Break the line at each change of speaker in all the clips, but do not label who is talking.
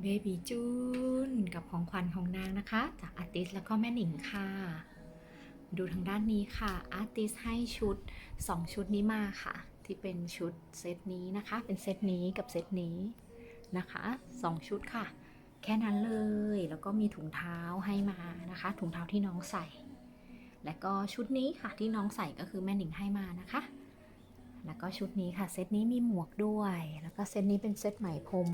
เบบีจูนกับของขวัญของนางนะคะ จากอาร์ติสแล้วก็แม่หนิงค่ะ ดูทางด้านนี้ค่ะอาร์ติสให้ชุด 2 ชุดนี้มาค่ะ ที่เป็นชุดเซตนี้นะคะ เป็นเซตนี้กับเซตนี้นะคะ2ชุดค่ะ แค่นั้นเลยแล้วก็มีถุงเท้าให้มานะคะ ถุงเท้าที่น้องใส่ และก็ชุดนี้ค่ะที่น้องใส่ก็คือแม่หนิงให้มานะคะ แล้วก็ชุดนี้ค่ะเซตนี้มีหมวกด้วย แล้วก็เซตนี้เป็นเซตไหมพรม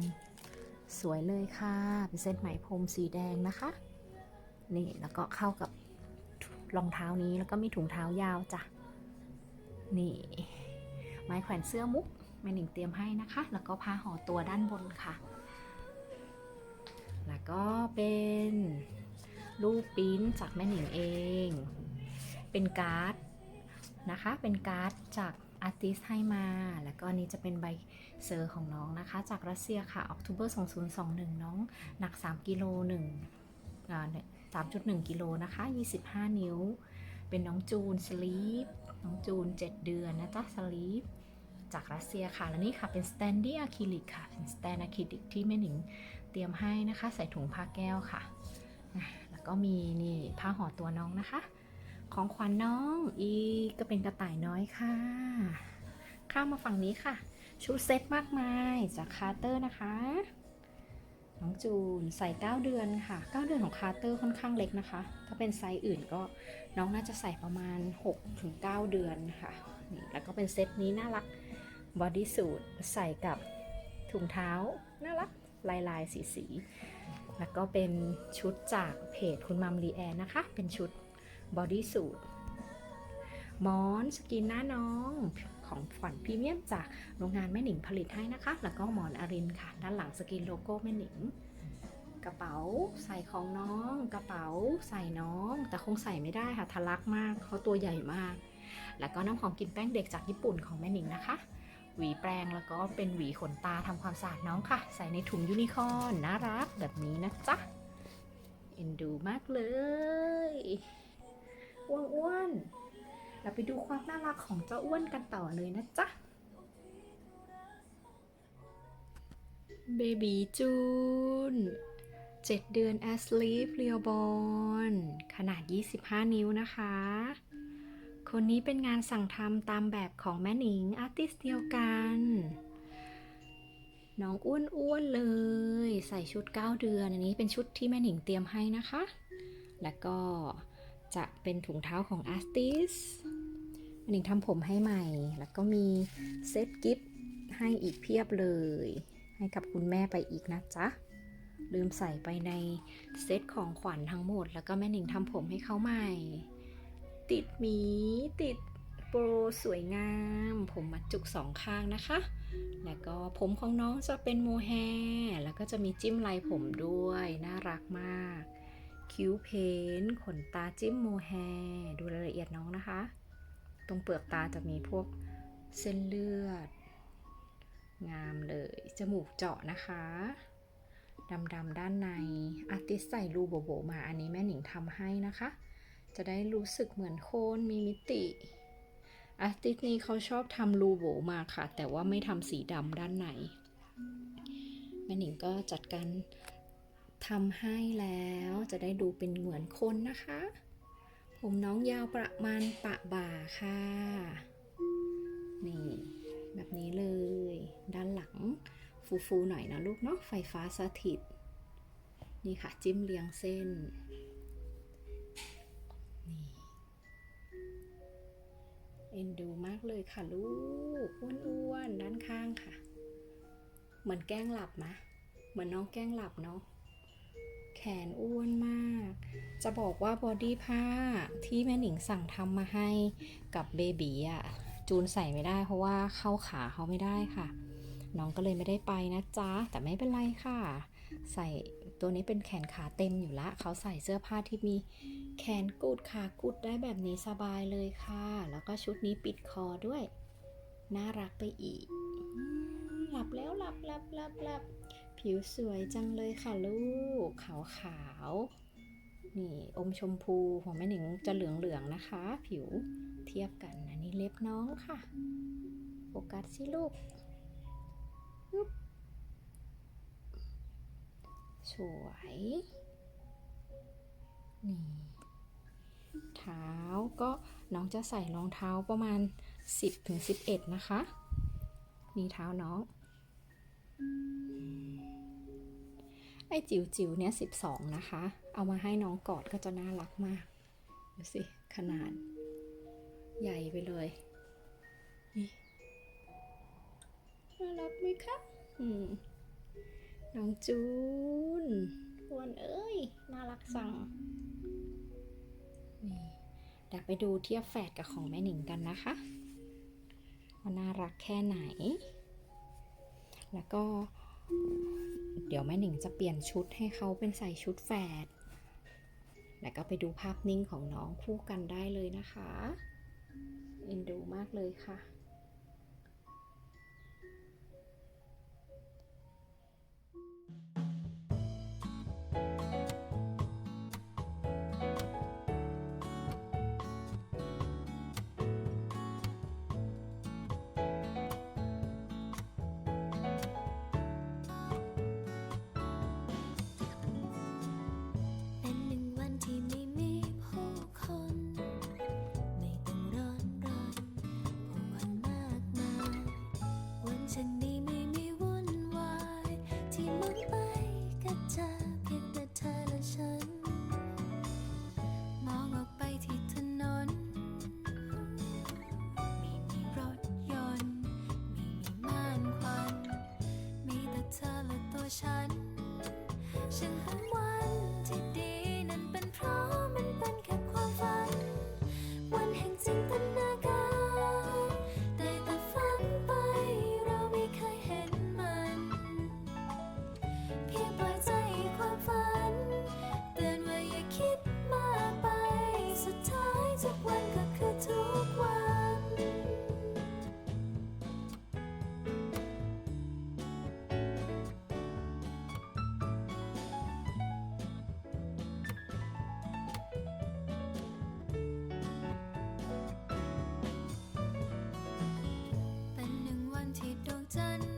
สวยเลยค่ะ เป็นเซตไหมพรมสีแดงนะคะ นี่แล้วก็เข้ากับรองเท้านี้แล้วก็มีถุงเท้ายาวจ้ะ นี่ ไม้แขวนเสื้อมุกแม่หนิงเตรียมให้นะคะ แล้วก็ผ้าห่อตัวด้านบนค่ะ แล้วก็เป็นรูปปิ้นจากแม่หนิงเอง เป็นการ์ดนะคะ เป็นการ์ดจาก อาร์ติสให้มา แล้วก็อันนี้จะเป็นใบเซอร์ของน้องนะคะ จากรัสเซียค่ะออก t เบอร์2021 น้องหนัก 3กิโล1อ่าเนี่ย3.1 กิโลนะคะ 25 นิ้ว เป็นน้องจูนสลีปน้องจูน 7 เดือนนะจ๊ะสลีปจากรัสเซียค่ะ แล้วนี่ค่ะเป็นสแตนดี้อะคริลิกค่ะ เป็นสแตนอะคริลิกที่แม่หนิงเตรียมให้นะคะ ใส่ถุงผ้าแก้วค่ะ แล้วก็มีนี่ผ้าห่อตัวน้องนะคะ ของขวัญน้องอีก็เป็นกระต่ายน้อยค่ะ ข้ามมาฝั่งนี้ค่ะ ชุดเซ็ตมากมายจากคาร์เตอร์นะคะ น้องจูนใส่ 9 เดือนค่ะ 9 เดือนของคาร์เตอร์ค่อนข้างเล็กนะคะ ถ้าเป็นไซส์อื่นก็น้องน่าจะใส่ประมาณ 6-9 เดือนค่ะนี่แล้วก็เป็นเซ็ตนี้น่ารักบอดี้สูทใส่กับถุงเท้าน่ารักลายลายสีสี แล้วก็เป็นชุดจากเพจคุณมัมรีแอนนะคะ เป็นชุด บอดี้สูทมอนสกินหน้าน้องของขวัญพรีเมียมจากโรงงานแม่หนิงผลิตให้นะคะ แล้วก็หมอนอารินค่ะ ด้านหลังสกรีนโลโก้แม่หนิง กระเป๋าใส่ของน้อง กระเป๋าใส่น้อง แต่คงใส่ไม่ได้ค่ะทะลักมากเขาตัวใหญ่มาก แล้วก็น้ำหอมกลินแป้งเด็กจากญี่ปุ่นของแม่หนิงนะคะ หวีแปรงแล้วก็เป็นหวีขนตาทำความสะอาดน้องค่ะ ใส่ในถุงยูนิคอร์นน่ารักแบบนี้นะจ๊ะเอ็นดูมากเลย อ้วนๆเราไปดูความน่ารักของเจ้าอ้วนกันต่อเลยนะจ๊ะ เบบีจูน7เดือน asleep r e a l born ขนาด 25 นิ้วนะคะ คนนี้เป็นงานสั่งทำตามแบบของแม่หนิงอาร์ติสเดียวกัน น้องอ้วนๆเลย ใส่ชุด 9 เดือน อันนี้เป็นชุดที่แม่หนิงเตรียมให้นะคะ แล้วก็ จะเป็นถุงเท้าของอาร์ติสแม่หนิงทำผมให้ใหม่ แล้วก็มีเซตกิฟต์ให้อีกเพียบเลย ให้กับคุณแม่ไปอีกนะจ๊ะ ลืมใส่ไปในเซตของขวัญทั้งหมด แล้วก็แม่หนิงทำผมให้เขาใหม่ ติดหมีติดโปรสวยงาม ผมมัดจุกสองข้างนะคะ แล้วก็ผมของน้องจะเป็นโมแฮ แล้วก็จะมีจิ้มลายผมด้วย น่ารักมาก คิ้วเพ้นขนตาจิ้มโมแฮดูรายละเอียดน้องนะคะ ตรงเปลือกตาจะมีพวกเส้นเลือด งามเลย จมูกเจาะนะคะดำๆด้านในอาร์ติสใส่รูโบโบมาอันนี้แม่หนิงทำให้นะคะ จะได้รู้สึกเหมือนโคนมีมิติอาร์ติสนี้เขาชอบทำรูโบมาค่ะ แต่ว่าไม่ทำสีดำด้านในแม่หนิงก็จัดการทำให้แล้ว จะได้ดูเป็นเหมือนคนนะคะ ผมน้องยาวประมาณปะบ่าค่ะ นี่ แบบนี้เลย ด้านหลังฟูๆหน่อยนะลูกเนาะไฟฟ้าสถิต นี่ค่ะจิ้มเรียงเส้น นี่ เอ็นดูมากเลยค่ะลูก อ้วนๆ ด้านข้างค่ะ เหมือนแกล้งหลับมะเหมือนน้องแกล้งหลับเนาะ นอ้วนมาก จะบอกว่าบอดี้ผ้าที่แม่หนิงสั่งทำมาให้กับเบบีอะจูนใส่ไม่ได้เพราะว่าเข้าขาเขาไม่ได้ค่ะ น้องก็เลยไม่ได้ไปนะจ๊ะ แต่ไม่เป็นไรค่ะ ใส่ตัวนี้เป็นแขนขาเต็มอยู่ละ เขาใส่เสื้อผ้าที่มีแขนกุดขากุดได้แบบนี้สบายเลยค่ะ แล้วก็ชุดนี้ปิดคอด้วย น่ารักไปอีก หลับแล้วหลับหลับหลับหลับ ผิวสวยจังเลยค่ะลูก ขาวขาวนี่อมชมพูของแม่หนิงจะเหลืองเหลืองๆนะคะ ผิวเทียบกันอันนี้เล็บน้องค่ะ โฟกัสสิลูก
สวย นี่ เท้าก็น้องจะใส่รองเท้าประมาณ 10ถึง11 นะคะ นี่เท้าน้อง ไอ้จิ๋วจิ๋วเนี่ย12นะคะ เอามาให้น้องกอดก็จะน่ารักมาก ดูสิ ขนาด ใหญ่ไปเลยนี่น่ารักไหมคะอืมน้องจูนอ้วนเอ้ย น่ารักสั่งนี่เดี๋ยวไปดูเทียบแฝดกับของแม่หนิงกันนะคะว่าน่ารักแค่ไหน แล้วก็ เดี๋ยวแม่หนิงจะเปลี่ยนชุดให้เขาเป็นใส่ชุดแฝด แล้วก็ไปดูภาพนิ่งของน้องคู่กันได้เลยนะคะ เอ็นดูมากเลยค่ะ
เ